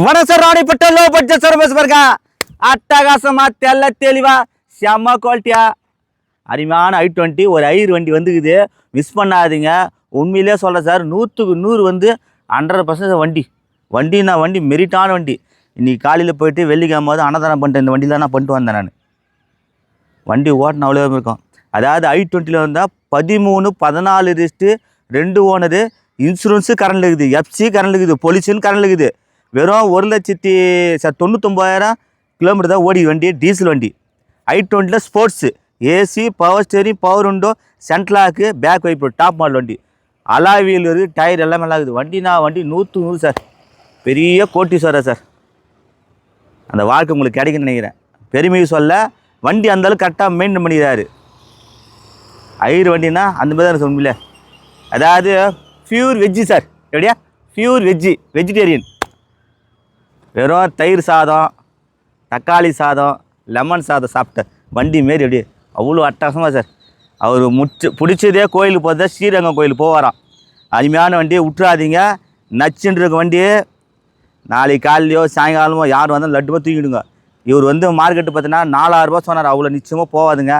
வணக்கம் sir Ranipet low budget service பாருங்க. அட்டகாசமா தெல்ல தெளிவா செம்ம குவாலிட்டியா அருமையான ஐ டுவெண்ட்டி ஒரு ஐர் வண்டி வந்துக்குது. மிஸ் பண்ணாதீங்க. உண்மையிலே சொல்கிறேன் சார் நூற்றுக்கு நூறு வந்து ஹண்ட்ரட் பர்சன்ட் வண்டி. வண்டினா வண்டி மெரிட்டான வண்டி. இன்றைக்கி காலையில் போயிட்டு வெள்ளிக்கிழமை போது அன்னதானம் பண்ணிட்டேன் இந்த வண்டியில் நான் பண்ணிட்டு வந்தேன் நான். வண்டி ஓட்டின அவ்வளோ இருக்கும். அதாவது ஐ டுவெண்ட்டியில் வந்தால் பதிமூணு பதினாலு ரிஸ்ட்டு ரெண்டு ஓனரு இன்சூரன்ஸு கரண்ட் இருக்குது. எஃப்சி கரண்ட் இருக்குது. பொலிஷன் கரண்ட் இருக்குது. வெறும் ஒரு லட்சத்தி சார் தொண்ணூத்தொம்பதாயிரம் கிலோமீட்டர் தான் ஓடி வண்டி டீசல் வண்டி. ஐ டுவெண்ட்டியில் sports AC power steering power உண்டோ central lock back wiper top model வண்டி. அலா வீல் இருக்குது டயர் எல்லாமே நல்லா இருக்குது. வண்டினா வண்டி நூற்று நூறு சார் பெரிய கோட்டீஸ்வரர் சார் அந்த வாழ்க்கை உங்களுக்கு கிடைக்குன்னு நினைக்கிறேன். பெருமையை சொல்ல வண்டி அந்தளவுக்கு கரெக்டாக மெயின்டைன் பண்ணிக்கிறாரு. ஐயர் வண்டினா அந்த மாதிரி தான் சொல்ல அதாவது ஃப்யூர் வெஜ்ஜி சார் எப்படியா? ஃப்யூர் வெஜ்ஜி வெஜிடேரியன் வெறும் தயிர் சாதம் தக்காளி சாதம் லெமன் சாதம் சாப்பிட்ட வண்டி மாரி எப்படி அவ்வளோ அட்டகாசமாக சார். அவர் முச்சு பிடிச்சதே கோயிலுக்கு போகிறதா ஸ்ரீரங்கம் கோயிலுக்கு போவாராம். அருமையான வண்டியை விட்டுறாதீங்க. நச்சுன்னு இருக்க வண்டி நாளைக்கு காலையிலையோ சாயங்காலமோ யார் வந்தாலும் லட்டுமோ தூக்கிடுங்க. இவர் வந்து மார்க்கெட்டு பார்த்தீங்கன்னா நாலாயிரரூபா சொன்னார். அவ்வளோ நிச்சயமாக போகாதுங்க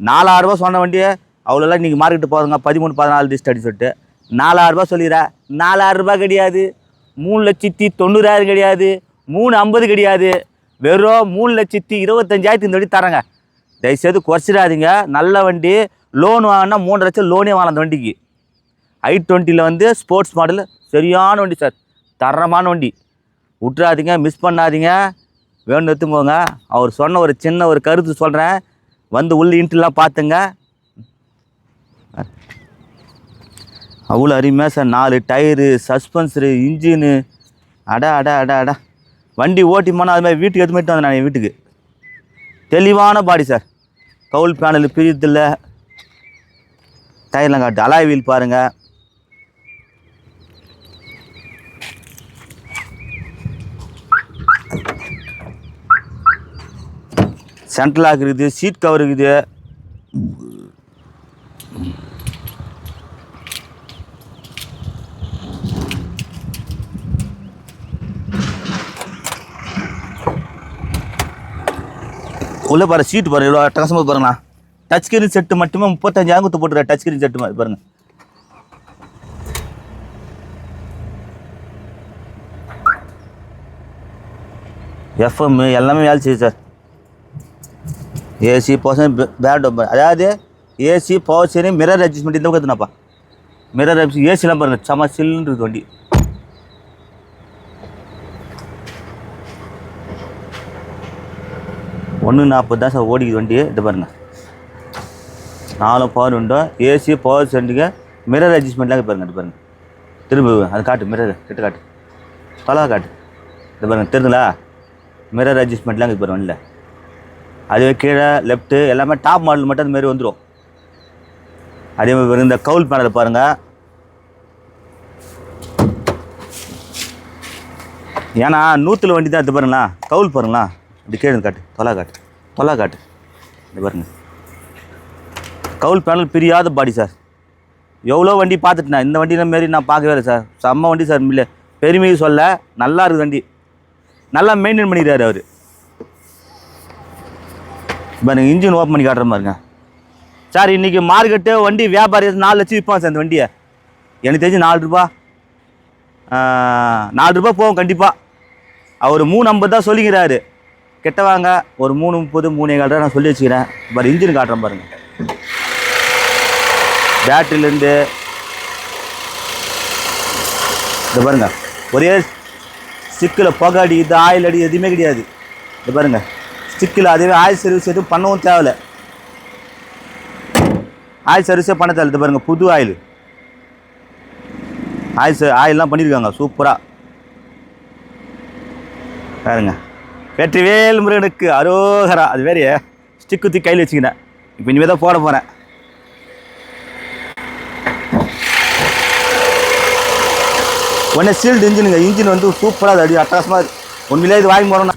நாலாயிரரூபா சொன்ன வண்டியே அவ்வளோலாம் இன்றைக்கி மார்க்கெட்டு போதுங்க பதிமூணு பதினாலு டிஸ்ட் அடி சொல்லிட்டு நாலாயிரரூபா சொல்லிடுறேன். நாலாயிரரூபா கிடையாது. மூணு லட்சத்தி தொண்ணூறாயிரம் கிடையாது. மூணு ஐம்பது கிடையாது. வெறும் மூணு லட்சத்தி இருபத்தஞ்சாயிரத்து இந்த வண்டி தரேங்க தயவுசெய்து குறைச்சிடாதீங்க. நல்ல வண்டி. லோன் வாங்கினா மூணு லட்சம் லோனே வாங்கலாம் அந்த வண்டிக்கு. ஐ டுவெண்ட்டியில் வந்து ஸ்போர்ட்ஸ் மாடல். சரியான வண்டி சார். தரமான வண்டி. விட்றாதீங்க மிஸ் பண்ணாதீங்க. வேணும் எடுத்து போங்க அவர் சொன்ன ஒரு சின்ன ஒரு கருத்து சொல்கிறேன் வந்து உள்ள இன்ட்ரெலாம் பார்த்துங்க. அவ்வளோ அருமையாக சார். நாலு டயரு சஸ்பென்சரு இன்ஜினு. அடா அடா அடா அடா. வண்டி ஓட்டி போனால் அது மாதிரி வீட்டுக்கு எடுத்து போயிட்டு வந்தேன் நான் வீட்டுக்கு. தெளிவான பாடி சார் கவுல் பேனல் பிரித்தில் டயர்லாம் காட்டு. அலாய் வீல் பாருங்கள் சென்ட்ரலாக இருக்குது சீட் கவர் இருக்குது. உள்ளே பாரு சீட்டு பாரு இவ்வளோ அட்டகாசமாக பாருங்கண்ணா. டச் ஸ்கிரீன் செட்டு மட்டுமே முப்பத்தஞ்சாயிரம் கொடுத்து போட்டுருக்க டச் ஸ்கிரீன் செட்டு மாதிரி பாருங்க. எஃப்எம் எல்லாமே வேலை செய்யுது சார். ஏசி பர்சன் பேட் அதாவது ஏசி பவர் சரி மிரர் அட்ஜஸ்ட்மெண்ட் இந்த பக்கத்துனாப்பா மிரர் அட்ஜஸ்ட் ஏசிலாம் பாருங்கள் செம சில்லுன்றது வண்டி. ஒன்று நாற்பது தான் சார் ஓடிக்குது வண்டி இது பாருங்க. நாலும் பவர் உண்டோ ஏசி பவர் சென்ட்டுங்க மிரர் அட்ஜஸ்ட்மெண்ட்லாம் இது பாருங்க இது பாருங்க. திரும்ப அது காட்டு மிரர் கிட்ட காட்டு. தொலை காட்டு. இது பாருங்க தெரியுங்களா மிரர் அட்ஜஸ்ட்மெண்ட்லாம் இது பாருங்க வண்டியில். அதுவே கீழே லெஃப்ட்டு எல்லாமே டாப் மாடல் மட்டும் அந்த வந்துடும் அதே மாதிரி இந்த கவுல் பேனல் பாருங்கள் ஏன்னா நூற்றில் வண்டி தான் இது பாருங்களா கவுல் பாருங்களா இப்படி கீழே காட்டு. தொலை காட்டு. தொலை காட்டு. இது பாருங்க. கவுல் பேனல் பிரியாத பாடி சார். எவ்வளோ வண்டி பார்த்துட்டேன் இந்த வண்டியில மாரி நான் பார்க்கவே இல்லை சார். செம்ம வண்டி சார். இல்லை பெருமையை சொல்ல நல்லா இருக்குது வண்டி. நல்லா மெயின்டைன் பண்ணிக்கிறாரு அவர். பாருங்க இன்ஜின் ஓப்பன் பண்ணி காட்டுற பாருங்க சார் இன்றைக்கி மார்க்கெட்டு வண்டி வியாபாரி நாலு லட்சம் விற்பான் சார் இந்த வண்டியை. எனக்கு தெரிஞ்சு நாலு ரூபா. நாலு ரூபா போகும் கண்டிப்பாக அவர் மூணு ஐம்பது தான் சொல்லிக்கிறாரு. கெட்ட வாங்க ஒரு மூணு முப்பது மூணே கால் நான் சொல்லி வச்சுக்கிறேன். பாரு இன்ஜின் காட்டுறேன் பாருங்க. பேட்டரியிலேருந்து இந்த பாருங்க. ஒரே ஸ்டிக்கில் புகை அடிக்குது ஆயில் அடி எதுவுமே கிடையாது. இந்த பாருங்க. ஸ்டிக்கில் அதுவே ஆயில் சர்வீஸ் எதுவும் பண்ணவும் தேவையில்ல. ஆயில் சர்வீஸே பண்ண தேவை இது பாருங்க புது ஆயில். ஆயில் ஆயிலெலாம் பண்ணியிருக்காங்க. சூப்பராக பாருங்க. வெற்றிவேல் முருகனுக்கு அரோகரா. அது வேறையே ஸ்டிக் குத்தி கையில் வச்சுக்கினேன் இப்போ இனிமேல் தான் போட போகிறேன் உடனே சீல்டு இன்ஜினுங்க இன்ஜின் வந்து சூப்பராக அது அடி அட்டகாசமாக இருக்கு. உண்மையிலே இது வாங்கி போகிறோம்னா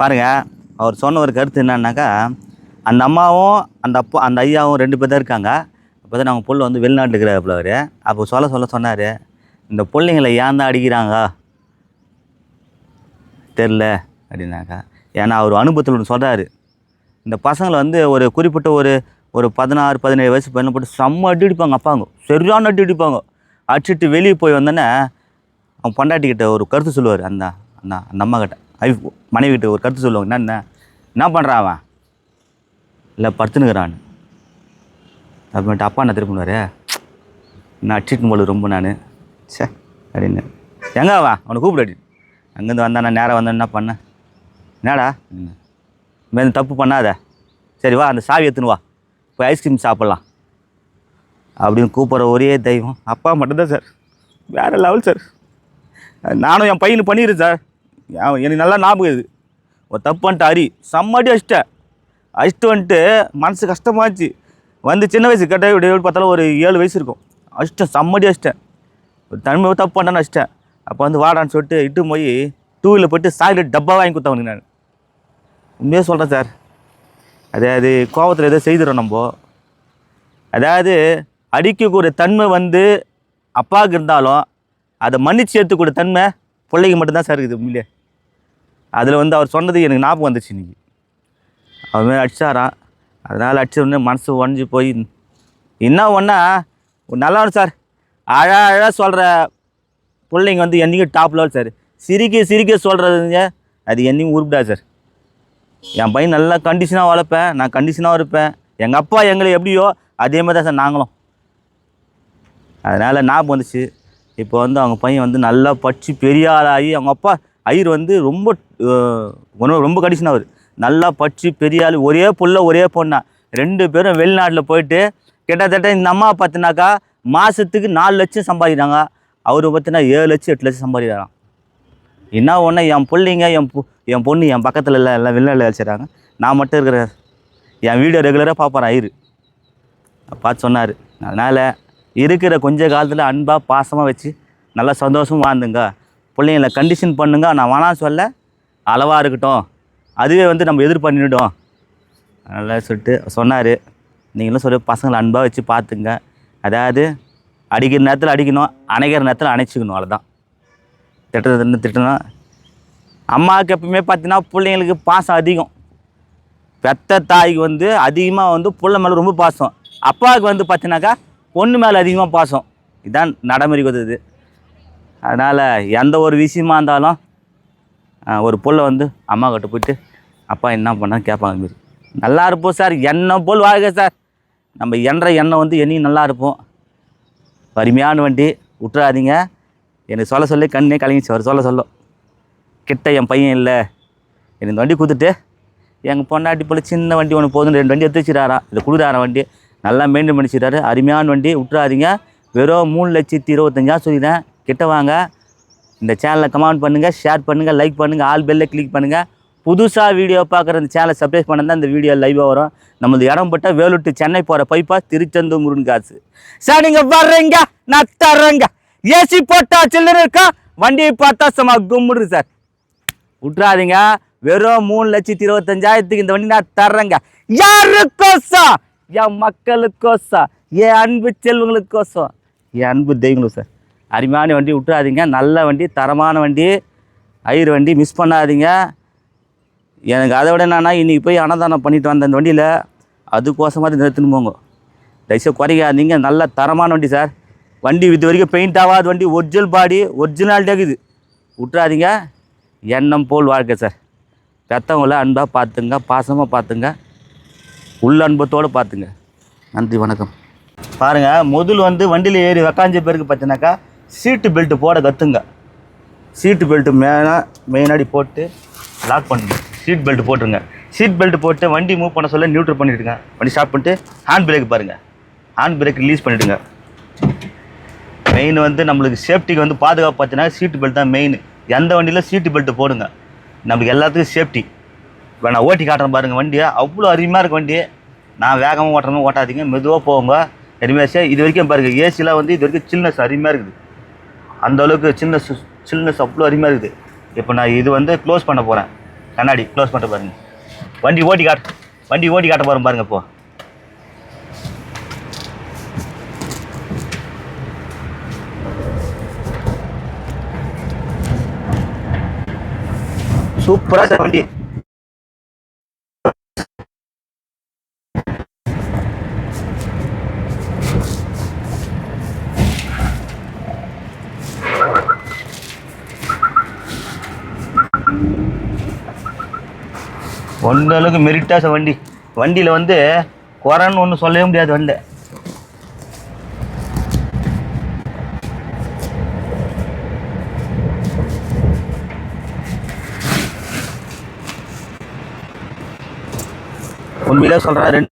பாருங்க அவர் சொன்ன ஒரு கருத்து என்னன்னாக்கா அந்த அம்மாவும் அந்த அப்பா அந்த ஐயாவும் ரெண்டு பேர் தான் இருக்காங்க. அப்போ தான் நாங்கள் பொண்ணு வந்து வெளிநாட்டு இருக்கிறாப்புல அவர். அப்போ சொல்ல சொல்ல சொன்னார் இந்த பிள்ளைங்களை ஏன் தான் அடிக்கிறாங்க? தெரில அப்படின்னாக்கா. ஏன்னா அவர் அனுபவத்தில் ஒன்று சொல்கிறாரு இந்த பசங்களை வந்து ஒரு குறிப்பிட்ட ஒரு ஒரு பதினாறு பதினேழு வயசு பையனை போட்டு செம்ம அடி அடிப்பாங்க அப்பாங்க. சரியான அடி அடிப்பாங்க. அடிச்சுட்டு வெளியே போய் வந்தோன்னே அவன் பொண்டாட்டிக்கிட்ட ஒரு கருத்து சொல்லுவார். அந்த அண்ணா அந்த அம்மா கிட்ட ஐ மனைவி கிட்ட ஒரு கருத்து சொல்லுவாங்க. என்ன என்ன? பண்ணுறான் அவன்? இல்லை படுத்துனுக்குறான் அப்புறமேட்டு அப்பா என்ன திரும்பினாரு நான் அடிச்சிட்டு போல ரொம்ப நான். சே அப்படின்னு. எங்க அவன்? அவனை கூப்பிடாடி அங்கேருந்து வந்தான் நான் நேராக வந்தேன் என்ன பண்ணேன் என்னடா? இந்த தப்பு பண்ணாத. சரி வா அந்த சாவி எடுத்துன்னு வா. போய் ஐஸ்கிரீம் சாப்பிட்லாம். அப்படின்னு கூப்பிட்ற ஒரே தெய்வம். அப்பா மட்டும்தான் சார் வேறு லெவல் சார் நானும் என் பையனு பண்ணிடுறேன் சார் எனக்கு நல்லா ஞாபகம் இது ஒரு தப்பு வந்துட்டு அரி செம்மடி அடிச்சிட்டேன் அடிச்சுட்டு வந்துட்டு மனசு கஷ்டமாச்சு வந்து சின்ன வயசு கேட்டால் இப்படி பார்த்தாலும் ஒரு ஏழு வயசு இருக்கும். அடிச்சிட்டேன் செம்மடி அடிச்சிட்டேன். ஒரு தனிமையை தப்பு பண்ணேன்னு அடிச்சிட்டேன். அப்போ வந்து வாடான்னு சொல்லிட்டு இட்டு போய் டூ வீலர் போயிட்டு சாக்லேட் டப்பா வாங்கி கொடுத்தவனுக்கு நான். உண்மையாக சொல்கிறேன் சார். அதாவது கோபத்தில் ஏதோ செய்துறோம் நம்ம. அதாவது அடிக்கக்கூடிய தன்மை வந்து அப்பாவுக்கு இருந்தாலும் அதை மன்னிச்சு எடுத்துக்கூடிய தன்மை பிள்ளைக்கு மட்டும்தான் சார் இருக்குது உண்மையிலே. அதில் வந்து அவர் சொன்னது எனக்கு ஞாபகம் வந்துச்சு இன்னைக்கு. அவர் மேலே அடிச்சாராம். அதனால் அடிச்ச உடனே மனசு உடஞ்சி போய் என்ன ஒன்றா நல்லா சார். அழ சொல்கிற பிள்ளைங்க வந்து என்றைக்கும் டாப் லெவல் சார் சிரிக்க சிரிக்க சொல்கிறதுங்க அது என்றைக்கும் உருப்பிடா சார் என் பையன் நல்லா கண்டிஷனாக வளர்ப்பேன். நான் கண்டிஷனாக இருப்பேன். எங்கள் அப்பா எங்களை எப்படியோ அதே மாதிரி தான் சார் நாங்களும். அதனால் ஞாபகம் வந்துச்சு. இப்போ வந்து அவங்க பையன் வந்து நல்லா படித்து பெரிய ஆளாகி அவங்க அப்பா ஐயர் வந்து ரொம்ப ஒன்று ரொம்ப கண்டிஷனாக நல்லா படித்து பெரிய ஆள் ஒரே புள்ள ஒரே பொண்ணா. ரெண்டு பேரும் வெளிநாட்டில் போயிட்டு கிட்டத்தட்ட இந்த அம்மா பார்த்தினாக்கா மாதத்துக்கு நாலு லட்சம் சம்பாதிக்கிறாங்க. அவர் பார்த்தினா ஏழு லட்சம் எட்டு லட்சம் சம்பாதிக்கிறாராம். என்ன ஒன்று என் பிள்ளைங்க என் பொ என் பொண்ணு என் பக்கத்தில் இல்லை எல்லாம் வெளிநாட்டில் வச்சுறாங்க நான் மட்டும் இருக்கிறேன். என் வீடியோ ரெகுலராக பார்ப்பேன் ஐயர் பார்த்து சொன்னார். அதனால் இருக்கிற கொஞ்ச காலத்தில் அன்பாக பாசமாக வச்சு நல்லா சந்தோஷமாக வாழ்ந்துங்க. பிள்ளைங்கள கண்டிஷன் பண்ணுங்க. நான் வேணாம் சொல்ல அளவாக இருக்கட்டும். அதுவே வந்து நம்ம எதிர் பண்ணிவிடும் அதனால் சொல்லிட்டு சொன்னார். நீங்களும் சொல்லி பசங்களை அன்பாக வச்சு பார்த்துங்க. அதாவது அடிக்கிற நேரத்தில் அடிக்கணும் அணைக்கிற நேரத்தில் அணைச்சிக்கணும் அவ்வளோதான் திட்டத்தை திட்டணும் அம்மாவுக்கு எப்பவுமே பார்த்தீங்கன்னா பிள்ளைங்களுக்கு பாசம் அதிகம். பெத்த தாய்க்கு வந்து அதிகமாக வந்து பிள்ளை மேலே ரொம்ப பாசம். அப்பாவுக்கு வந்து பார்த்தீங்கன்னாக்கா பொண்ணு மேலே அதிகமாக பாசம். இதான் நடைமுறைக்கு வந்தது. அதனால் எந்த ஒரு விஷயமா இருந்தாலும் ஒரு புள்ள வந்து அம்மா கிட்ட போயிட்டு அப்பா என்ன பண்ணான்னு கேட்பாங்க மாரி நல்லா இருப்போம் சார் எண்ணெய் போல் வாழ்க சார். நம்ம என்ற எண்ணெய் வந்து என்னையும் நல்லா இருப்போம். வறுமையான வண்டி. விட்டுறாதீங்க எனக்கு சொல்ல சொல்லி கண்ணே கலங்கிச்சு அவர் சொல்ல சொல்ல. கிட்ட என் பையன் இல்லை. எனக்கு இந்த வண்டி கொடுத்துட்டு எங்கள் பொண்டாட்டி போல் சின்ன வண்டி ஒன்று போதும் ரெண்டு வண்டி எடுத்து வச்சுறாரா இதை கொடுக்குறாரா வண்டி. நல்லா மெயின்டைன் பண்ணி அருமையான வண்டி. விட்டுறாதீங்க வெறும் மூணு லட்சத்தி இருபத்தஞ்சா சொல்லிட்டேன் கிட்ட வாங்க. இந்த சேனலை கமெண்ட் பண்ணுங்கள் ஷேர் பண்ணுங்கள் லைக் பண்ணுங்கள் ஆல் பெல்லை கிளிக் பண்ணுங்கள் புதுசாக வீடியோ பார்க்குற அந்த சேனலை சப்ஸ்கிரைப் பண்ணால் தான் வீடியோ லைவாக வரும். நம்மளது இடம் பட்ட வேலூர் சென்னை போகிற பைப்பா திருச்செந்தூர் முருகன் காசு. சார் நீங்கள் வர்றீங்க நான் தர்றேங்க. ஏசி போட்டா சில்லற இருக்கா? வண்டியை பார்த்தா சும்மா கும்பிடுது சார். விட்றாதீங்க வெறும் மூணு லட்சத்தி இருபத்தஞ்சாயிரத்துக்கு இந்த வண்டி நான் தர்றேங்க. யாருக்கோசம்? என் மக்களுக்கோசம். என் அன்பு செல்வங்களுக்கோசம். என் அன்பு தெய்வங்களும் சார். அருமையான வண்டி விட்றாதீங்க நல்ல வண்டி தரமான வண்டி. ஐயர் வண்டி மிஸ் பண்ணாதீங்க. எனக்கு அதை விட என்னன்னா இன்றைக்கி போய் அன்னதானம் பண்ணிட்டு வந்த அந்த வண்டியில் அதுக்கோசமாக நிறுத்துன்னு போங்க. தயவுசெய்து குறைக்காதீங்க. நல்ல தரமான வண்டி சார். வண்டி இது வரைக்கும் பெயிண்ட் ஆகாத வண்டி ஒரிஜினல் பாடி ஒரிஜினாலிட்டியாக இருக்குது. விட்றாதீங்க எண்ணம் போல் வாழ்க்கை சார். பெற்றவங்கள அன்பாக பார்த்துங்க பாசமாக பார்த்துங்க உள்ள அன்பத்தோடு பார்த்துங்க. நன்றி வணக்கம். பாருங்கள் முதல் வந்து வண்டியில் ஏறி உக்காஞ்ச பேருக்கு பார்த்தீங்கன்னாக்கா சீட்டு பெல்ட்டு போட கற்றுங்க சீட்டு பெல்ட்டு மேலே மெயினாடி போட்டு லாக் பண்ணுங்க சீட் பெல்ட் போட்டுருங்க. சீட் பெல்ட் போட்டு வண்டி மூவ் பண்ண சொல்ல நியூட்ரல் பண்ணிவிடுங்க வண்டி ஸ்டாப் பண்ணிட்டு ஹேண்ட் பிரேக் பாருங்கள் ஹேண்ட் பிரேக் ரிலீஸ் பண்ணிவிடுங்க மெயின் வந்து நம்மளுக்கு சேஃப்டிக்கு வந்து பாதுகாப்பு பார்த்தீங்கன்னா சீட்டு பெல்ட் தான் மெயின் எந்த வண்டியில் சீட்டு பெல்ட் போடுங்க. நம்மளுக்கு எல்லாத்துக்கும் சேஃப்டி இப்போ நான் ஓட்டி காட்டுறேன் பாருங்கள் வண்டியை. அவ்வளோ அருமையாக இருக்கும் வண்டி நான் வேகமாக ஓட்டுறதும் ஓட்டாதீங்க. மெதுவாக போங்க. அருமையாக இது வரைக்கும் பாருங்கள் ஏசிலாம் வந்து இது வரைக்கும் சில்னஸ் அருமையாக இருக்குது. அந்த அளவுக்கு சின்ன சில்னஸ் அவ்வளோ அருமையாக இருக்குது. இப்போ நான் இது வந்து க்ளோஸ் பண்ண போகிறேன் கண்ணாடி க்ளோஸ் பண்ணிட்டு பாருங்க. வண்டி ஓட்டி காட்டு வண்டி ஓட்டி காட்ட போகிறோம் பாருங்க இப்போ. சார் வண்டி. ஒன்ற அளவுக்கு சார் வண்டி. வண்டியில் வந்து குறைன்னு ஒன்றும் சொல்லவே முடியாது வண்டியில் உண்மையிலே சொல்கிறேன் ரெண்டு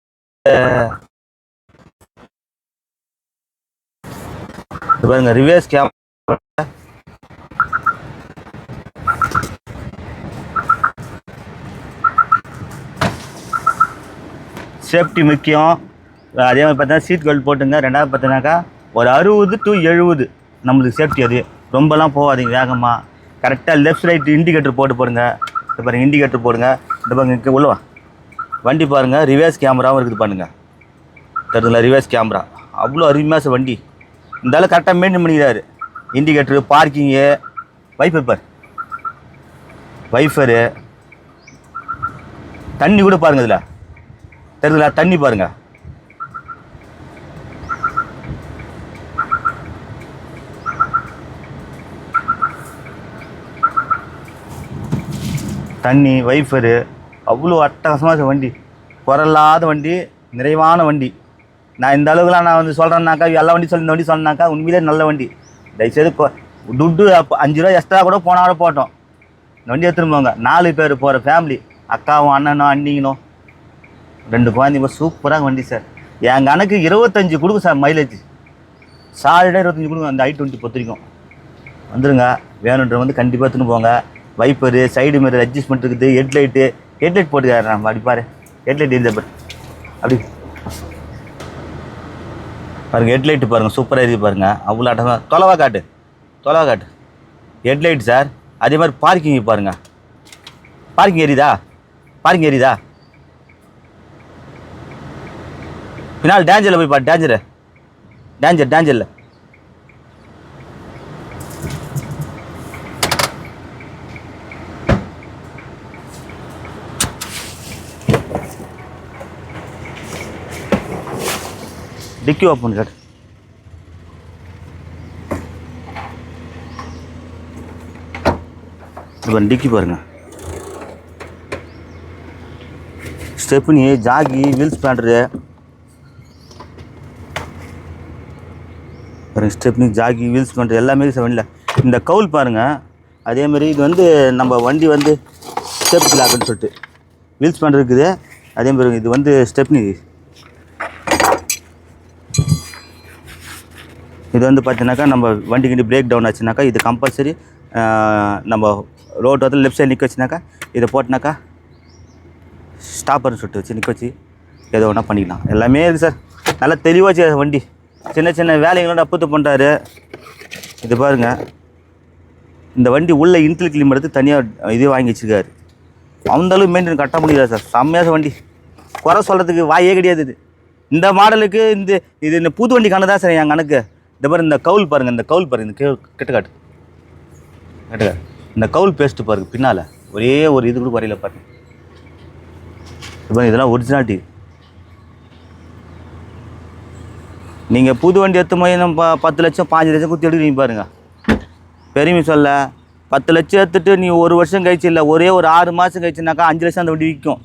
பாருங்க ரிவேர்ஸ் கேம் சேஃப்டி முக்கியம். அதே மாதிரி பார்த்தா சீட் பெல்ட் போட்டுங்க. ரெண்டாவது பார்த்தீங்கன்னாக்கா ஒரு அறுபது டு எழுபது நம்மளுக்கு சேஃப்டி அது. ரொம்பலாம் போகாதீங்க வேகமாக கரெக்டாக லெஃப்ட் ரைட் இண்டிகேட்டர் போட்டு போடுங்க. இந்த பாருங்க இண்டிகேட்டர் போடுங்க. இந்த பாருங்க இங்கே உள்ளவா வண்டி பாருங்கள் ரிவர்ஸ் கேமராவும் இருக்குது பாருங்கள் தெரியுதுங்களா ரிவர்ஸ் கேமரா அவ்வளோ அருமையாக வண்டி. இந்த கரெக்டாக மெயின்டைன் பண்ணிக்கிறாரு. இண்டிகேட்டரு பார்க்கிங்கு வைஃபர் பார். வைஃபரு தண்ணி கூட பாருங்கள் இதில். தெரியுதுங்களா தண்ணி பாருங்க. தண்ணி வைஃபரு அவ்வளோ அட்டகாசமாக வண்டி. குரல்லாத வண்டி நிறைவான வண்டி. நான் இந்த அளவுக்குலாம் நான் வந்து சொல்கிறேன்னாக்கா எல்லா வண்டி சொல்லி இந்த வண்டி சொன்னாக்கா உண்மையிலே நல்ல வண்டி. தயவுசெய்து கொ- துட்டு அப்போ அஞ்சு ரூபா எக்ஸ்ட்ரா கூட போனால் கூட போட்டோம். இந்த வண்டி எடுத்துன்னு போங்க. நாலு பேர் போகிற ஃபேமிலி அக்காவும் அண்ணனும் அண்ணிங்களும். ரெண்டு குழந்தைங்க சூப்பராக வண்டி சார் என் கணக்கு இருபத்தஞ்சி கொடுக்கும் சார் மைலேஜ் சாலிடாக இருபத்தஞ்சி கொடுங்க அந்த ஐ டுவெண்ட்டி பொறுத்திருக்கும் வந்துடுங்க வேணுன்ற வந்து கண்டிப்பாக எடுத்துன்னு போங்க. வைப்பரு சைடு மிரர் அட்ஜஸ்ட்மெண்ட் இருக்குது. ஹெட்லைட்டு ஹெட்லைட் போட்டுக்காரு நம்ம. அப்படி பாரு. ஹெட்லைட் இருந்த பாரு. அப்படி. பாருங்க ஹெட்லைட்டு பாருங்க. சூப்பராக இருக்கு பாருங்கள் அவ்வளோ ஆட்டமாக தொலைவா காட்டு. தொலைவா காட்டு. ஹெட்லைட் சார் அதே மாதிரி பார்க்கிங் பாருங்கள் பார்க்கிங் எரியுதா பார்க்கிங் எரியுதா பின்னால் டேஞ்சரில் போய் பாரு டேஞ்சரு டேஞ்சர் டேஞ்சரில் டிக்கி ஓப்பன் காட்டு இப்போ டிக்கி பாருங்க. ஸ்டெப்னி ஜாகி வீல்ஸ் பேண்டரு ஒரு ஸ்டெப்னி ஜாகி வீல்ஸ் பண்ணுறது எல்லாமே வண்டியில். இந்த கவுல் பாருங்கள் அதே மாதிரி இது வந்து நம்ம வண்டி வந்து ஸ்டெப் லாக்குன்னு சொல்லிட்டு. வீல்ஸ் பண்ணுறதுக்குது இருக்குது இது வந்து ஸ்டெப்னி. இது வந்து பார்த்தீங்கன்னாக்கா நம்ம வண்டி கிண்டி பிரேக் டவுன் ஆச்சுனாக்கா இது கம்பல்சரி நம்ம ரோட் வந்து லெஃப்ட் சைடு நிற்க வச்சுனாக்கா இதை போட்டினாக்கா ஸ்டாப்பர்னு சொல்லிட்டு வச்சு நிற்க வச்சு ஏதோ ஒன்றா பண்ணிக்கலாம். எல்லாமே இருக்குது சார் நல்லா தெளிவாச்சு வண்டி. சின்ன சின்ன வேலைகளோட அப்புத்து பண்ணுறாரு இது பாருங்க. இந்த வண்டி உள்ள இன்டில் கிளீம் எடுத்து தனியாக இதே வாங்கி வச்சுருக்காரு. அந்த மெயின்டைன் கட்ட முடியாது சார். செம்மையாக வண்டி. குறை சொல்கிறதுக்கு வாயே கிடையாது இது. இந்த மாடலுக்கு இந்த இது இந்த புது வண்டி கணக்கு தான் சார் என் கணக்கு. இந்த பாரு இந்த கவுல் பாருங்க இந்த கவுல் பாருங்க இந்த கே- கிட்ட காட்டு. இந்த கவுல் பேஸ்ட் பாருங்க பின்னால். ஒரே ஒரு இது கூட வரையில் பாருங்க. இப்போ இதெல்லாம் ஒரிஜினாலிட்டி நீங்கள் புது வண்டி எடுத்து போய் நம்ம பத்து லட்சம் பாஞ்சு லட்சம் குத்தி எடுக்கிறீங்க பாருங்க. பெருமை சொல்ல பத்து லட்சம் எடுத்துட்டு நீ ஒரு வருஷம் கழிச்சு இல்லை ஒரே ஒரு ஆறு மாதம் கழிச்சுனாக்கா அஞ்சு லட்சம் அந்த வண்டி விற்கும்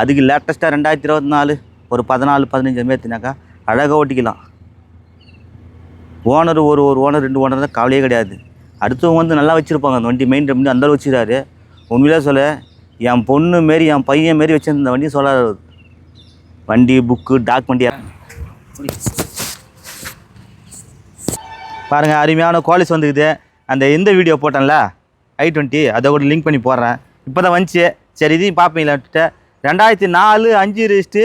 அதுக்கு லேட்டஸ்ட்டாக ரெண்டாயிரத்தி இருபத்தி நாலு ஒரு பதினாலு பதினஞ்சு மேத்தினாக்கா அழகாக ஓட்டிக்கலாம். ஓனர் ஒரு ஒரு ஓனர் ரெண்டு ஓனர் தான் கவலையே கிடையாது. அடுத்தவங்க வந்து நல்லா வச்சுருப்பாங்க அந்த வண்டி மெயின் பண்ணி அந்த அளவு வச்சுக்கிறாரு உண்மையிலே சொல்ல என் பொண்ணு மாரி என் பையன் மாரி வச்சுருந்த வண்டி சொல்லாரு வண்டி புக்கு டாக்குமெண்ட் பாருங்கள் அருமையான குவாலிஸ் வந்துக்குது. அந்த எந்த வீடியோ போட்டேன்ல ஐ டுவெண்ட்டி அதை கூட லிங்க் பண்ணி போடுறேன். இப்போ தான் வந்துச்சு. சரி இதையும் பார்ப்பீங்களான்ட்டு ரெண்டாயிரத்தி நாலு அஞ்சு ரெஜிஸ்ட்டு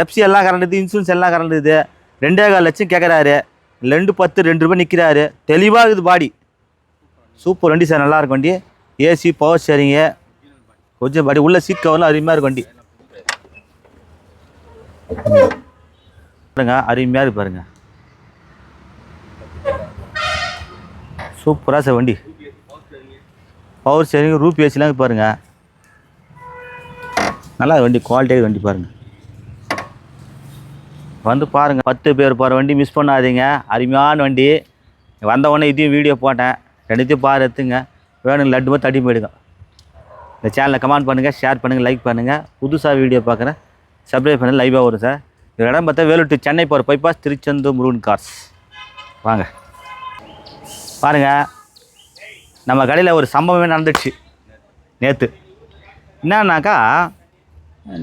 எஃப்சி எல்லாம் கரண்டுது இன்சூரன்ஸ் எல்லாம் கரண்டுது ரெண்டே கால் லட்சம் கேட்குறாரு ரெண்டு பத்து ரெண்டு ரூபாய் நிற்கிறாரு தெளிவாக இருக்குது பாடி சூப்பர் வண்டி சார் நல்லா இருக்கும் வண்டி. ஏசி பவர் ஸ்டேரிங்கு கொஞ்சம் பாடி உள்ளே சீட் கவர்லாம் அருமையாக இருக்கும் வண்டி. பாருங்க அருமையாக இருக்கு பாருங்கள் சூப்பராக சார் வண்டி. பவர் ஸ்டேரிங் ரூப் ஏசிலாம் பாருங்கள் நல்லா வண்டி குவாலிட்டியாக வண்டி பாருங்கள் வந்து பாருங்கள் பத்து பேர் போகிற வண்டி மிஸ் பண்ணாதீங்க. அருமையான வண்டி. வந்த உடனே இதையும் வீடியோ போட்டேன். ரெண்டுத்தையும் பாரு எடுத்துங்க. வேணும் லட்டுமா தட்டி போயிடுங்க. இந்த சேனலை கமெண்ட் பண்ணுங்கள் ஷேர் பண்ணுங்கள் லைக் பண்ணுங்கள் புதுசாக வீடியோ பார்க்குறேன். சப்ஸ்கிரைப் பண்ணி லைவாக வரும் சார். இந்த இடம் பார்த்தா வேலூர் சென்னை போகிற பைபாஸ் திருச்செந்தூர் முருகன் கார்ஸ் வாங்க. பாருங்கள் நம்ம கடையில் ஒரு சம்பவமே நடந்துச்சு நேற்று என்னன்னாக்கா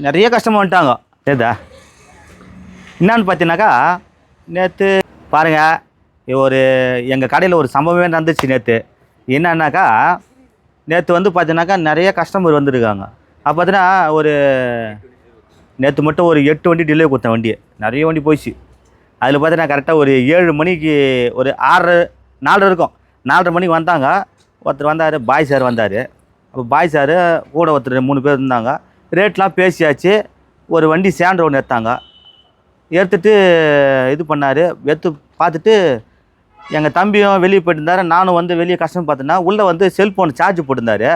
நிறைய கஸ்டமர் வந்துட்டாங்க. சேதா என்னான்னு பார்த்தீங்கன்னாக்கா நேற்று பாருங்கள் ஒரு எங்கள் கடையில் ஒரு சம்பவமே நடந்துச்சு நேற்று என்னன்னாக்கா நேற்று வந்து பார்த்தீங்கன்னாக்கா நிறைய கஸ்டமர் வந்திருக்காங்க. அப்போ பார்த்தீங்கன்னா ஒரு நேற்று மட்டும் ஒரு எட்டு வண்டி டிலே கொடுத்தேன் வண்டியை. நிறைய வண்டி போயிடுச்சு. அதில் பார்த்தீங்கன்னா கரெக்டாக ஒரு ஏழு மணிக்கு ஒரு ஆறு நாலரை இருக்கும். நாலரை மணிக்கு வந்தாங்க. ஒருத்தர் வந்தார் பாய் சார் வந்தார். அப்போ பாய் சார் கூட ஒருத்தர் மூணு பேர் இருந்தாங்க. ரேட்லாம் பேசியாச்சு. ஒரு வண்டி சேண்டர் ஒன்று எடுத்தாங்க. எடுத்துட்டு இது பண்ணார். எடுத்து பார்த்துட்டு எங்கள் தம்பியும் வெளியே போயிட்டு நானும் வந்து வெளியே கஷ்டம் பார்த்தேன்னா உள்ளே வந்து செல்ஃபோன் சார்ஜ் போட்டிருந்தாரு.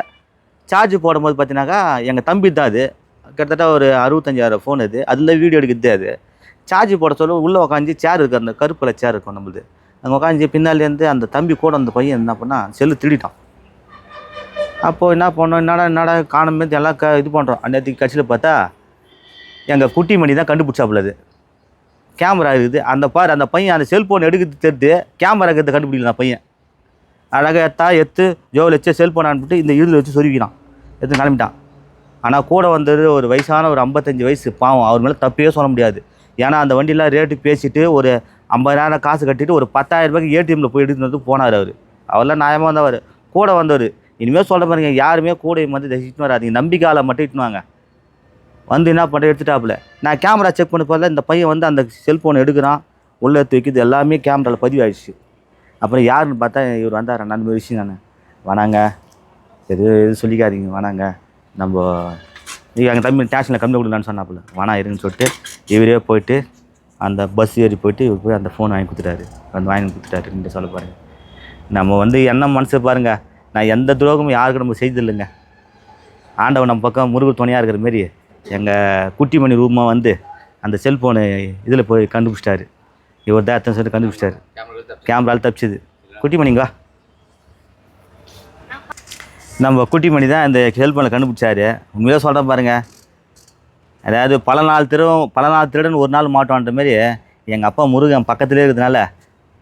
சார்ஜ் போடும்போது பார்த்தீங்கன்னாக்கா எங்கள் தம்பி தான் அது. கிட்டத்தட்ட ஒரு அறுபத்தஞ்சாயிரம் ஃபோன் இது அதில் வீடியோ எடுக்கிறது அது. சார்ஜ் போட சொல்ல உள்ளே உட்காந்து சேர் இருக்கு அந்த கருப்பில் சேர் இருக்கும் நம்மளுது. அங்கே உட்காந்து பின்னாலேருந்து அந்த தம்பி கூட அந்த பையன் என்ன பண்ணால் செல்லு திருடிட்டான். அப்போது என்ன பண்ணோம்? என்னடா என்னடா காணுமே எல்லாம் க இது பண்ணுறோம் அன்னைக்கு கட்சியில் பார்த்தா எங்கள் குட்டி மணி தான் கண்டுபிடிச்சாப்புல அது. கேமரா இருக்குது. அந்த பாரு அந்த பையன் அந்த செல்ஃபோன் எடுக்கிறது தெரிஞ்சு கேமரா இருக்கிறத கண்டுபிடிக்கல பையன். அழகாக எத்தா எத்து ஜோவில் வச்சு செல்ஃபோன் அனுப்பிட்டு இந்த இதில் வச்சு சொருவிக்கிறான் எடுத்து கிளம்பிட்டான் ஆனால் கூட வந்தது ஒரு வயசான ஒரு ஐம்பத்தஞ்சு வயசு பாவம். அவர் மேலே தப்பே சொல்ல முடியாது. ஏன்னா அந்த வண்டியெலாம் ரேட்டு பேசிட்டு ஒரு ஐம்பதாயிரம் காசு கட்டிட்டு ஒரு பத்தாயிரம் ரூபாய்க்கு ஏடிஎம்மில் போய் எடுத்துகிட்டு வந்து போனார் அவர். அவர்லாம் நியாயமாக வந்தவர். கூட வந்தவர். இனிமேல் சொல்ல பாருங்க யாருமே கூட வந்து தசிட்டு வராதீங்க. நம்பிக்கையால் மட்டும் இட்டுவாங்க. வந்து என்ன பண்ணுற எடுத்துட்டாப்புல. நான் கேமரா செக் பண்ண போதில் இந்த பையன் வந்து அந்த செல்ஃபோனை எடுக்கிறான். உள்ளே தூக்கிது எல்லாமே கேமராவில் பதிவாயிடுச்சு. அப்புறம் யாருன்னு பார்த்தா இவர் வந்தார். நான் விஷயம் நான் வணாங்க. எது எதுவும் சொல்லிக்காதீங்க. வணாங்க. நம்ம நீங்கள் எங்கள் தம்பி டேஷனில் கம்மி கொடுக்கலான்னு சொன்னாப்புல. வேணா இருங்கன்னு சொல்லிட்டு இவரே போயிட்டு அந்த பஸ் ஏறி போயிட்டு இவர் போய் அந்த ஃபோன் வாங்கி கொடுத்துட்டாரு. வந்து வாங்கி கொடுத்துட்டாருன்னு சொல்ல பாருங்கள் நம்ம வந்து என்ன மனசு பாருங்கள் நான் எந்த துரோகமும் யாருக்கும் நம்ம செய்ததில்லைங்க. ஆண்டவன் நம்ம பக்கம் முருகர் துணையாக இருக்கிற மாரி எங்கள் குட்டிமணி ரூமாக வந்து அந்த செல்ஃபோனு இதில் போய் கண்டுபிடிச்சிட்டாரு. இவர் தான் எத்தனை சொல்லி கண்டுபிடிச்சிட்டாரு. கேமராவில் தப்பிச்சுது. குட்டிமணிங்களா? நம்ம குட்டிமணி தான் இந்த செல்ஃபோனில் கண்டுபிடிச்சாரு. உண்மையாக சொல்கிறேன் பாருங்கள் அதாவது பல நாள் திருடும் பல நாள் திருடன் ஒரு நாள் மாட்டோன்ற மாதிரி எங்கள் அப்பா முருகன் பக்கத்துலேயே இருக்கிறதுனால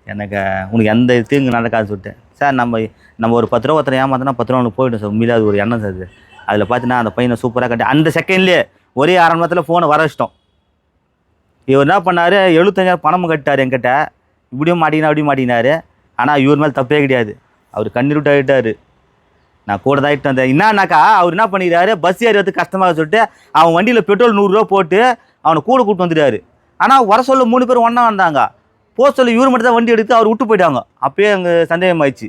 எனக்கு உனக்கு எந்த தீங்கு நடக்காதுன்னு சொல்லிட்டு. சார் நம்ம நம்ம ஒரு பத்து ரூபா ஒருத்தரை ஏமாத்தினா பத்து ரூபா உனக்கு போயிடும் சார். உண்மையிலே அது ஒரு எண்ணம் சார் அது அதில் பார்த்தீங்கன்னா அந்த பையனை சூப்பராக கட்டி அந்த செகண்ட்லேயே ஒரே அரை மணி நேரத்தில் ஃபோனை வர வச்சிட்டோம். இவர் என்ன பண்ணார்? எழுபத்தஞ்சாயிரம் பணமும் கட்டார் என்கிட்ட. இப்படியும் மாட்டினா அப்படியும் மாட்டினார் ஆனால் இவர் மேலே தப்பே கிடையாது. அவர் கண்ணீர் ஆகிட்டாரு நான் கூட தான் இட்டு வந்தேன். என்னன்னாக்கா அவர் என்ன பண்ணிடுறாரு பஸ் ஏறியதுக்கு கஷ்டமாக சொல்லிட்டு அவன் வண்டியில் பெட்ரோல் நூறுரூவா போட்டு அவனை கூட கூப்பிட்டு வந்துட்டாரு. ஆனால் வர சொல்ல மூணு பேர் ஒன்றா வந்தாங்க. போக சொல்ல இவர் மட்டும் தான் வண்டி எடுத்து அவர் விட்டு போயிட்டாங்க. அப்பயே அங்கே சந்தேகம் ஆயிடுச்சு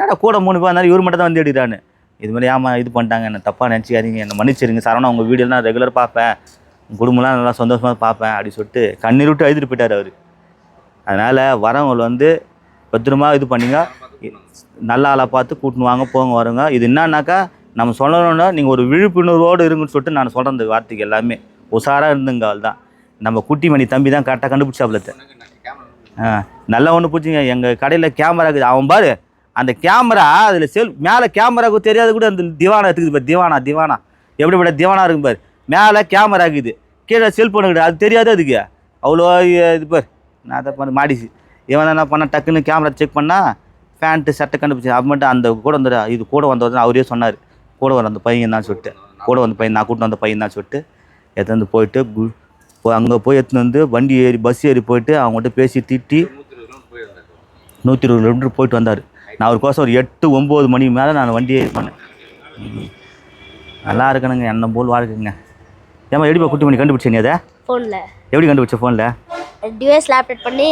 ஏடா கூட மூணு பேர் இருந்தாலும் இவர் மட்டும் தான் வண்டி எடுக்கிறான்னு. இது மாதிரி ஏமா இது பண்ணிட்டாங்க. என்ன தப்பாக நினச்சிக்காதீங்க. என்னை மன்னிச்சிருங்க. சரவணா உங்கள் வீடியோலாம் ரெகுலர் பார்ப்பேன். குடும்பம்லாம் நல்லா சந்தோஷமாக பார்ப்பேன் அப்படின்னு சொல்லிட்டு கண்ணீர் விட்டு எழுதிட்டு போயிட்டார் அவர். அதனால் வரவங்க வந்து பத்திரமா இது பண்ணிங்க. நல்ல ஆளாக பார்த்து கூட்டின்னு வாங்க போங்க வருங்க. இது என்னன்னாக்கா நம்ம சொல்லணும்னா நீங்கள் ஒரு விழிப்புணர்வோடு இருங்கன்னு சொல்லிட்டு நான் சொல்கிறேன் இந்த வார்த்தைக்கு எல்லாமே. உஷாராக இருந்துங்க அவள் தான் நம்ம குட்டி மணி தம்பி தான் கரெக்டாக கண்டுபிடிச்சாப்லத்தை ஆ நல்லா ஒன்று பிடிச்சிங்க எங்கள் கடையில் கேமரா இருக்குது. அவன் பாரு அந்த கேமரா அதில் செல் மேலே கேமராவுக்கு தெரியாது கூட அந்த திவானா இருக்குது பாரு. திவானா திவானா. எப்படிப்பட்ட திவானா இருக்கும் பாரு. மேலே கேமரா இருக்குது. கீழே செல்ஃபோன் இருக்குது. அது தெரியாது அதுக்கு. அவ்வளோ இது பார். நான் அதை பண்ண மாடிச்சு. இவன் என்ன பண்ண டக்குன்னு கேமரா செக் பண்ணால் பேண்ட்டு சட்டை கண்டுபிடிச்சி அது மட்டும் அந்த கூட வந்து இது கூட வந்தவர் அவரே சொன்னார். கூட வர அந்த பையன் தான் சொல்லிட்டு. கூட வந்த பையன் நான் கூட்டிட்டு வந்த பையன் தான் சொல்லிட்டு. எடுத்து வந்து போயிட்டு அங்கே போய் எடுத்துன்னு வந்து வண்டி ஏறி பஸ் ஏறி போயிட்டு அவங்ககிட்ட பேசி திட்டி நூற்றி இருபது கிலோமீட்டர் போயிட்டு வந்தார். நான் அவருக்கோசம் ஒரு எட்டு ஒம்பது மணி மேலே நான் வண்டியே இது பண்ணேன். நல்லா இருக்கணுங்க என்ன போல் வாழ்க்கைங்க. ஏமா எப்படிப்பா குட்டி பண்ணி கண்டுபிடிச்ச நீ அதை? ஃபோனில் எப்படி கண்டுபிடிச்ச ஃபோனில் டிவைஸில் அப்டேட் பண்ணி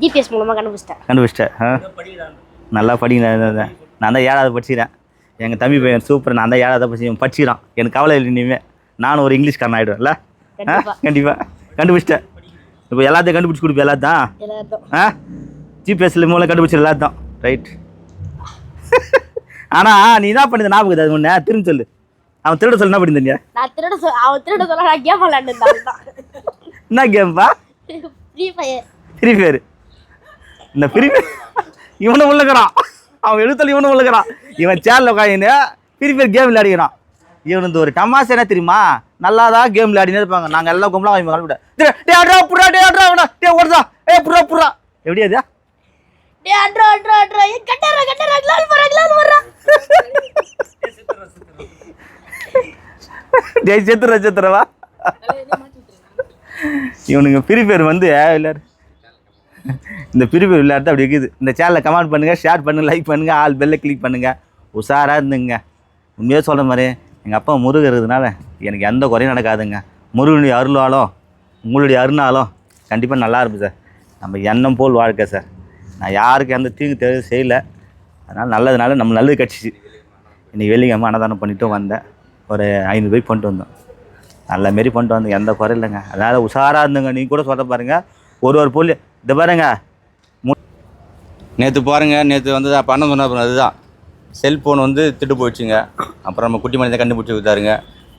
ஜிபிஎஸ் மூலமாக கண்டுபிடிச்சிட்டேன். கண்டுபிடிச்சிட்டேன். நல்லா படிங்க நான் தான் ஏழாவது படிச்சுக்கிறேன். எங்கள் தம்பி பையன் சூப்பர் நான் தான் ஏழாவது படிச்சு படிச்சுக்கிறான். எனக்கு கவலை இல்லை இனிமேல் நானும் ஒரு இங்கிலீஷ்காரன் ஆகிடுவேன்ல. கண்டிப்பாக கண்டுபிடிச்சிட்டேன். இப்போ எல்லாத்தையும் கண்டுபிடிச்சி கொடுப்பேன் எல்லாத்தான் எல்லாத்தையும். ஆ? ஜிபிஎஸ்ல மூலம் கண்டுபிடிச்ச எல்லாத்தான் ரைட் ஆனால் நீ என்ன பண்ணுது ஞாபகம் அது முன்ன திரும்பி சொல்லு. அவன் திருட சொல்ல என்ன பண்ணிருந்தீங்க நான் திருட சொல் அவன் திருட சொல்ல நான் கேம் விளையாண்டு தான் என்ன கேம்பா? ஃப்ரீ ஃபயர் ஃப்ரீ ஃபயர் இந்த ஃப்ரீ ஃபயர் இவனும் உள்ளக்கிறான். அவன் எழுத்தல் இவனும் உள்ளக்கிறான். இவன் சேரில் உட்காந்து ஃப்ரீ ஃபயர் கேம் விளையாடிக்கிறான் இவனுக்கு ஒரு டமாஸ் என்ன தெரியுமா? நல்லா தான் கேம் விளையாடினே இருப்பாங்க. நாங்கள் எல்லாம் கும்பலாம் அவன் கலப்பிட்ட டே அட்ரா புறா டே அட்ரா டே ஓடுதா ஏ புறா புறா எப்படி அது? டேய் அட்ரா அட்ரா அட்ரா ஏய் கட்டறா கட்டறா. கிளால் போறா கிளால் போறா. டே செத்துற செத்துறவா இவனுங்க ஃப்ரீ ஃபயர் வந்து விளையாடு இந்த பிரிவு விளையாட்டு அப்படி இருக்குது. இந்த சேனலை கமெண்ட் பண்ணுங்கள் ஷேர் பண்ணுங்கள் லைக் பண்ணுங்கள் ஆல் பெல்லை கிளிக் பண்ணுங்கள் உஷாராக இருந்துங்க. உண்மையாக சொல்கிற மாதிரி எங்கள் அப்பா முருகர் இருக்கிறதுனால எனக்கு எந்த குறையும் நடக்காதுங்க. முருகனுடைய அருளாலும் உங்களுடைய அருணாலும் கண்டிப்பாக நல்லா இருக்கும் சார். நம்ம எண்ணம் போல் வாழ்க்கை சார். நான் யாருக்கு எந்த தீங்கு தெ செய்யலை. அதனால் நல்லதுனால நம்ம நல்லது கிடச்சிச்சு இன்றைக்கி வெள்ளிக்கிழமை அன்னதானம் பண்ணிட்டும் வந்தேன். ஒரு ஐநூறு போய் பண்ணிட்டு வந்தோம். நல்ல மாரி பண்ணிட்டு வந்தேன் எந்த குறை இல்லைங்க. அதனால் உஷாராக இருந்துங்க. நீங்கள் கூட சொல்ல பாருங்கள் ஒரு ஒரு பொருள் இந்த பாருங்க. நேற்று பாருங்க நேற்று வந்து அப்போ அண்ணன் சொன்ன அதுதான். செல்ஃபோன் வந்து திட்டு போயிடுச்சுங்க. அப்புறம் நம்ம குட்டி மனிதன் கண்டுபிடிச்சி விட்டாருங்க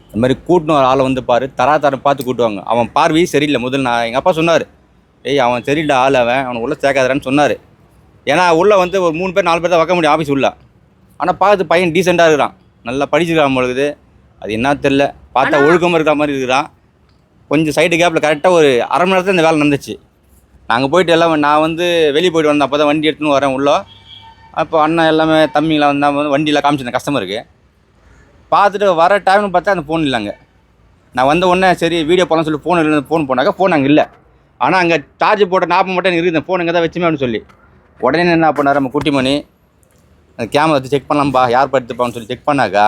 இந்த மாதிரி கூட்டின ஒரு ஆளை வந்து பாரு தரா தரம் பார்த்து கூட்டுவாங்க. அவன் பார்வை சரியில்லை. முதல்ல நான் எங்கள் அப்பா சொன்னார் ஏய் அவன் சரியில்லை ஆள் அவன். அவனை உள்ளே சேர்க்காதறான்னு சொன்னார். ஏன்னா உள்ளே வந்து ஒரு மூணு பேர் நாலு பேர் தான் வைக்க முடியும் ஆஃபீஸ் உள்ள. ஆனால் பார்த்து பையன் டீசெண்டாக இருக்கிறான். நல்லா படிச்சிருக்கான் பொழுது அது என்ன தெரில பார்த்தா ஒழுக்கமாக இருக்கிற மாதிரி இருக்கிறான் கொஞ்சம் சைடு கேப்பில் கரெக்டாக ஒரு அரை மணி நேரத்தில் இந்த வேலை நடந்துச்சு. நாங்கள் போயிட்டு எல்லாம் நான் வந்து வெளியே போயிட்டு வந்தேன் அப்போ தான் வண்டி எடுத்துன்னு வரேன் உள்ளே. அப்போ அண்ணன் எல்லாமே தம்பிங்களாம் வந்தால் வந்து வண்டியெல்லாம் காமிச்சிருந்தேன் கஸ்டமருக்கு பார்த்துட்டு வர டைம்னு பார்த்தா அந்த ஃபோன் இல்லைங்க நான் வந்த உடனே சரி வீடியோ போகலாம் சொல்லி ஃபோன் இல்லை ஃபோன் போனாக்கா ஃபோன் அங்கே இல்லை. ஆனால் அங்கே சார்ஜ் போட்ட நாற்பது மட்டும் எனக்கு இருக்குது. ஃபோன் இங்கே தான் வச்சுமே அப்படின்னு சொல்லி. உடனே என்ன பண்ணார் நம்ம குட்டிமணி அந்த கேமரா வச்சு செக் பண்ணலாம்ப்பா யார் படுத்துப்பான்னு சொல்லி செக் பண்ணாக்கா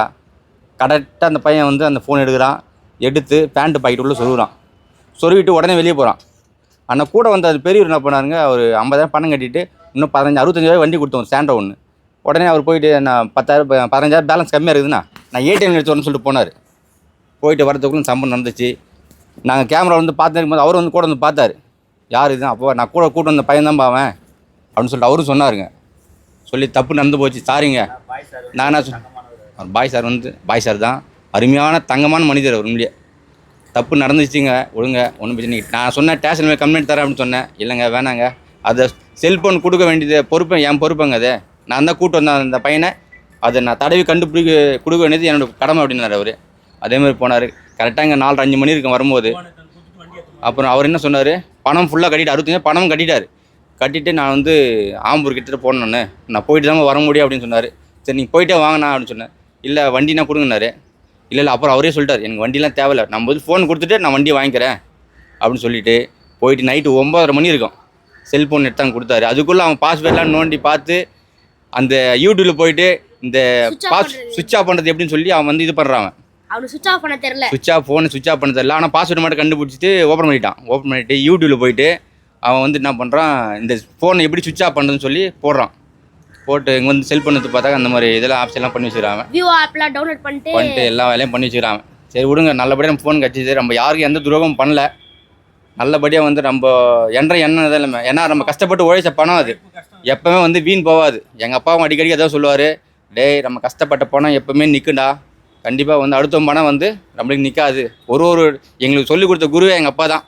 கரெக்டாக அந்த பையன் வந்து அந்த ஃபோன் எடுக்கிறான் எடுத்து பேண்ட்டு பாக்கெட் உள்ளே சொல்லுறான் சொருவிட்டு உடனே வெளியே போகிறான் ஆனால் கூட வந்த அது பெரியவர் என்ன பண்ணாருங்க அவர் ஐம்பதாயிரம் பணம் கட்டிட்டு இன்னும் பதினஞ்சு அறுபத்தஞ்சாயிரம் வண்டி கொடுத்தோம் சாண்டோ ஒன்று உடனே அவர் போயிட்டு நான் பத்தாயிரம் பதினஞ்சாயிரம் பேலன்ஸ் கம்மியாக இருக்குதுண்ணா. நான் ஏடிஎம் எடுத்து சொல்லிட்டு போனார். போயிட்டு வரதுக்குள்ள சம்பவம் நடந்துச்சு. நாங்கள் கேமரா வந்து பார்த்துருக்கும் போது அவர் வந்து கூட வந்து பார்த்தாரு. யார் இதுதான் அப்போ நான் கூட கூட்டு வந்த பையன் தான் அப்படின்னு சொல்லிட்டு அவரும் சொன்னாருங்க. சொல்லி தப்பு நடந்து போச்சு. சாரிங்க. நான் என்ன அவர் பாய் சார் வந்து பாய் சார் தான். அருமையான தங்கமான மனிதர் அவர் உண்மையிலேயே தப்பு நடந்துச்சுங்க ஒழுங்க ஒன்றும் பிரச்சனை நான் சொன்னேன் ஸ்டேஷன் மேலே கம்ப்ளைண்ட் தரேன் அப்படின்னு சொன்னேன். இல்லைங்க வேணாங்க. அதை செல்ஃபோன் கொடுக்க வேண்டியது பொறுப்பு என் பொறுப்புங்க அது. நான் தான் கூட்டு வந்தேன் அந்த பையனை. அதை நான் தடவி கண்டுபிடிக்க கொடுக்க வேண்டியது என்னோட கடமை அப்படின்னாரு அவர். அதேமாதிரி போனார். கரெக்டாக இங்கே நாலு அஞ்சு மணி இருக்கும் வரும்போது. அப்புறம் அவர் என்ன சொன்னார்? பணம் ஃபுல்லாக கட்டிட்டு அறுபத்தஞ்சு பணமும் கட்டிட்டார். கட்டிட்டு நான் வந்து ஆம்பூர் கிட்ட போனேன் நான். போயிட்டு தான் வர முடியும் அப்படின்னு சொன்னார். சரி நீங்கள் போயிட்டே வாங்கண்ணா அப்படின்னு சொன்னேன். இல்லை வண்டினா கொடுங்கன்னாரு. இல்லை இல்லை அப்புறம் அவரே சொல்லிட்டார் எனக்கு வண்டிலாம் தேவையில்ல. நம்ம வந்து ஃபோன் கொடுத்துட்டு நான் வண்டியை வாங்கிக்கிறேன் அப்படின்னு சொல்லிட்டு போயிட்டு நைட்டு ஒம்பதரை மணி இருக்கும். செல்ஃபோன் எடுத்து அங்கே கொடுத்தாரு. அதுக்குள்ளே அவன் பாஸ்வேர்ட்லாம் நோண்டி பார்த்து அந்த யூடியூப்பில் போயிட்டு இந்த பாஸ். சுவிட்ச் ஆஃப் பண்ணுறது எப்படின்னு சொல்லி அவன் வந்து இது பண்ணுறான் அவன். அவனுக்கு சுவிட்ச் ஆஃப் பண்ண தெரியல. சுவிட்ச் ஆஃப் ஃபோனை சுவிட்ச் ஆஃப் பண்ண தெரியல. ஆனால் பாஸ்வேர்டு மட்டும் கண்டுபிடிச்சிட்டு ஓப்பன் பண்ணிட்டான். ஓப்பன் பண்ணிட்டு யூடியூப்பில் போயிட்டு அவன் வந்து என்ன பண்ணுறான் இந்த ஃபோனை எப்படி சுவிட்ச் ஆஃப் பண்ணுறதுன்னு சொல்லி போடுறான். போட்டு இங்கே வந்து செல்ஃபோன் எடுத்து பார்த்தா அந்த மாதிரி இதெல்லாம் ஆப்ஸ் எல்லாம் பண்ணி வச்சுக்கிறான் அவன் விவோ ஆப்ல டவுன்லோட் பண்ணிட்டு பண்ணிட்டு எல்லா வேலையும் பண்ணி வச்சுக்கிறான் அவன். சரி விடுங்க நல்லபடியாக நம்ம ஃபோன் கிடச்சிது நம்ம யாருக்கும் எந்த துரோகமும் பண்ணல. நல்லபடியாக வந்து நம்ம என்ற எண்ணம் இதில் ஏன்னா நம்ம கஷ்டப்பட்டு உழைச்ச பணம் அது. எப்பவுமே வந்து வீண் போகாது. எங்கள் அப்பாவும் அடிக்கடி அதான் சொல்லுவார் டேய் நம்ம கஷ்டப்பட்ட பணம் எப்பவுமே நிற்கும்டா கண்டிப்பாக வந்து அடுத்த பணம் வந்து நம்மளுக்கு நிற்காது ஒரு ஒரு எங்களுக்கு சொல்லிக் கொடுத்த குருவே எங்கள் அப்பா தான்.